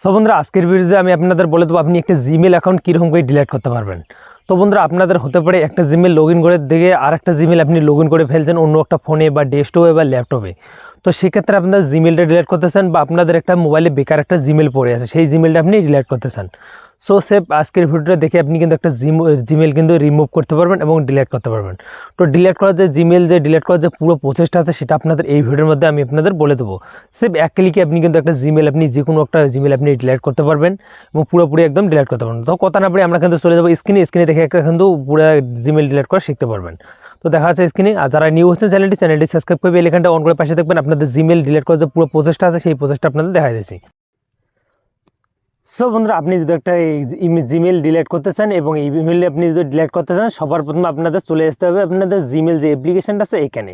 So বন্ধুরা, আজকের ভিডিওতে আমি আপনাদের বলে দেবো আপনি একটা জিমেল অ্যাকাউন্ট কীরকম করে ডিলিট করতে পারবেন। তো বন্ধুরা, আপনাদের হতে পারে একটা জিমেল লগ ইন করে দিকে আর একটা জিমেল আপনি লগ ইন করে ফেলছেন অন্য একটা ফোনে বা ডেস্কটপে বা ল্যাপটপে তো সেক্ষেত্রে আপনার জিমেলটা ডিলিট করতে চান বা আপনাদের একটা মোবাইলে বেকার একটা জিমেল পড়ে আছে, সেই জিমেলটা আপনি ডিলিট করতে চান সো সেভ আজকের ভিডিওটা দেখে আপনি কিন্তু একটা জিম জিমেল কিন্তু রিমুভ করতে পারবেন এবং ডিলিট করতে পারবেন। তো ডিলিট করার যে জিমেল যে ডিলিট করার যে পুরো প্রসেসটা আছে, সেটা আপনাদের এই ভিডিওর মধ্যে আমি আপনাদের বলে দেবো। সেভ এক ক্লিকে আপনি কিন্তু একটা জিমেল আপনি যে কোনো একটা জিমেল আপনি ডিলিট করতে পারবেন এবং পুরোপুরি একদম ডিলিট করতে পারবেন। তো কথা না পড়ে আমরা কিন্তু চলে যাব স্ক্রিনে স্ক্রিনে দেখে একটা কিন্তু পুরো জিমেল ডিলিট করা শিখতে পারবেন। তো দেখা যাচ্ছে স্ক্রিনে আর যারা নিউ হচ্ছেন চ্যানেলটি চ্যানেলটি সাবস্ক্রাইব করবে এখানটা অন করে পাশে দেখবেন, আপনাদের জিমেল ডিলিট করার যে পুরো প্রসেসটা আছে, সেই প্রসেসটা আপনাদের দেখা দিয়েছি। সো বন্ধুরা, আপনি যদি একটা জিমেল ডিলিট করতে চান এবং এই ইমেল আপনি যদি ডিলিট করতে চান, সবার প্রথমে আপনাদের চলে আসতে হবে আপনাদের জিমেল যে অ্যাপ্লিকেশনটা আছে এখানে।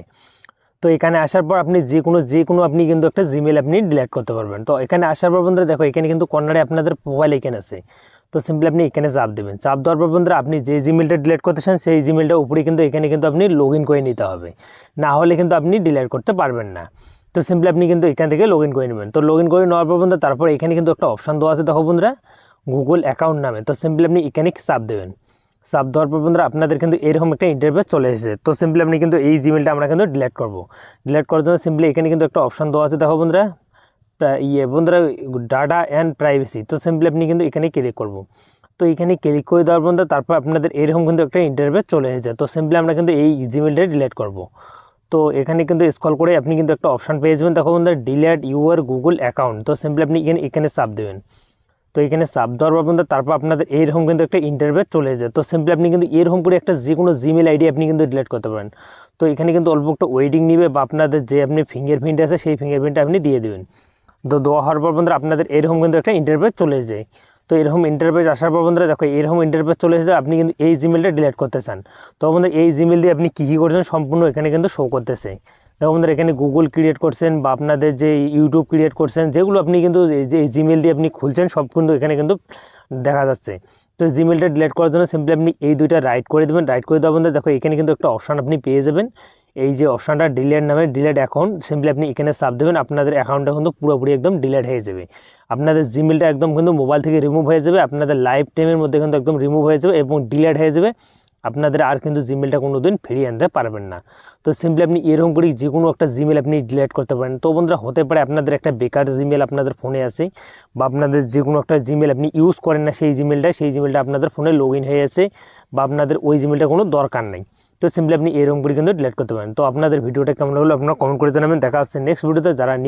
তো এখানে আসার পর আপনি যে কোনো যে কোনো আপনি কিন্তু একটা জিমেল আপনি ডিলিট করতে পারবেন। তো এখানে আসার পর বন্ধুরা, দেখো, এখানে কিন্তু কর্নারে আপনাদের মোবাইল এখানে আছে। তো সিম্পলি আপনি এখানে চাপ দেবেন। চাপ দেওয়ার পর বন্ধুরা, আপনি যে জিমেলটা ডিলিট করতে চান, সেই জিমেলটা উপরে কিন্তু এখানে কিন্তু আপনি লগ করে নিতে হবে। না হলে কিন্তু আপনি ডিলিট করতে পারবেন না। তো সিম্পলি আপনি কিন্তু এখান থেকে লগ ইন করে নেবেন। তো লগ ইন করে নেওয়ার পর বন্ধুরা, তারপর এখানে কিন্তু একটা অপশান দেওয়া আছে। দেখো বন্ধুরা গুগল অ্যাকাউন্ট নামে। তো সিম্পলি আপনি এখানে চাপ দেবেন। চাপ দেওয়ার পর বন্ধুরা, আপনাদের কিন্তু এরকম একটা ইন্টারফেস চলে এসেছে। তো সিম্পলি আপনি কিন্তু এই জিমেলটা আমরা কিন্তু ডিলেট করব। ডিলিট করার জন্য সিম্পলি এখানে কিন্তু একটা অপশান দেওয়া আছে। দেখো বন্ধুরা ইয়ে বন্ধুরা ডাটা অ্যান্ড প্রাইভেসি তো সিম্পলি আপনি কিন্তু এখানে ক্লিক করব। তো এখানে ক্লিক করে দেওয়ার পর তারপর আপনাদের এরকম কিন্তু একটা ইন্টারভেস চলে এসেছে। তো সিম্পলি আমরা কিন্তু এই জিমেলটা ডিলেট করব। তো এখানে কিন্তু স্কল করে আপনি কিন্তু একটা অপশান পেয়ে যাবেন। দেখো বন্ধুরা ডিলিট ইউর গুগল অ্যাকাউন্ট তো সিম্পলি আপনি এখানে এখানে সাপ দেবেন। তো এখানে চাপ দেওয়ার পর বন্ধুরা, তারপর আপনাদের এইরকম কিন্তু একটা ইন্টারভিউ চলে যায়। তো সিম্পলি আপনি কিন্তু এরকম করে একটা যে কোনো জিমেল আইডি আপনি কিন্তু ডিলেট করতে পারেন তো এখানে কিন্তু অল্প একটা ওয়েডিং নিবে বা আপনাদের যে আপনি ফিঙ্গারপ্রিন্ট আছে, সেই ফিঙ্গারপ্রিন্টটা আপনি দিয়ে দেবেন। তো দেওয়া হওয়ার পর বন্ধুরা, আপনাদের এরকম কিন্তু একটা ইন্টারভিউ চলে যায়। তো এরকম ইন্টারভেস আসার পর বন্ধুরা দেখো, এরকম ইন্টারভেস চলে এসেছে, আপনি কিন্তু এই জিমেলটা ডিলিট করতে চান। তো বন্ধুরা এই জিমেল দিয়ে আপনি কী কী করছেন, সম্পূর্ণ এখানে কিন্তু শো করতেছে। দেখো বন্ধুরা, এখানে গুগল ক্রিয়েট করছেন বা আপনাদের যে ইউটিউব ক্রিয়েট করছেন, যেগুলো আপনি কিন্তু এই যে জিমেল দিয়ে আপনি খুলছেন, সব কিন্তু এখানে কিন্তু দেখা যাচ্ছে। তো জিমেলটা ডিলিট করার জন্য সিম্পলি আপনি এই দুইটা রাইট করে দেবেন। রাইট করে দেওয়া বন্ধুরা দেখো, এখানে কিন্তু একটা অপশান আপনি পেয়ে যাবেন। এই যে অপশানটা ডিলেট নামে ডিলেট অ্যাকাউন্ট সিম্পলি আপনি এখানে চাপ দেবেন, আপনাদের অ্যাকাউন্টটা কিন্তু পুরোপুরি একদম ডিলেট হয়ে যাবে। আপনাদের জিমেলটা একদম কিন্তু মোবাইল থেকে রিমুভ হয়ে যাবে, আপনাদের লাইফ টাইমের মধ্যে কিন্তু একদম রিমুভ হয়ে যাবে এবং ডিলেট হয়ে যাবে। আপনাদের আর কিন্তু জিমেলটা কোনো দিন ফিরিয়ে আনতে পারবেন না। তো সিম্পলি আপনি এরকম করে যে কোনো একটা জিমেল আপনি ডিলেট করতে পারেন। তো বন্ধুরা, হতে পারে আপনাদের একটা বেকার জিমেল আপনাদের ফোনে আছে, বা আপনাদের যে কোনো একটা জিমেল আপনি ইউজ করেন না, সেই জিমেলটা সেই জিমেলটা আপনাদের ফোনে লগ ইন হয়ে আছে, বা আপনাদের ওই জিমেলটা কোনো দরকার নেই। তো সিম্পলি আপনি এরকম করে কিন্তু ডিলেট করতে পারেন। তো আপনাদের ভিডিওটা কেমন লাগল আপনারা কমেন্ট করে জানাবেন। দেখা আসছে নেক্সট ভিডিওতে যারা নিউ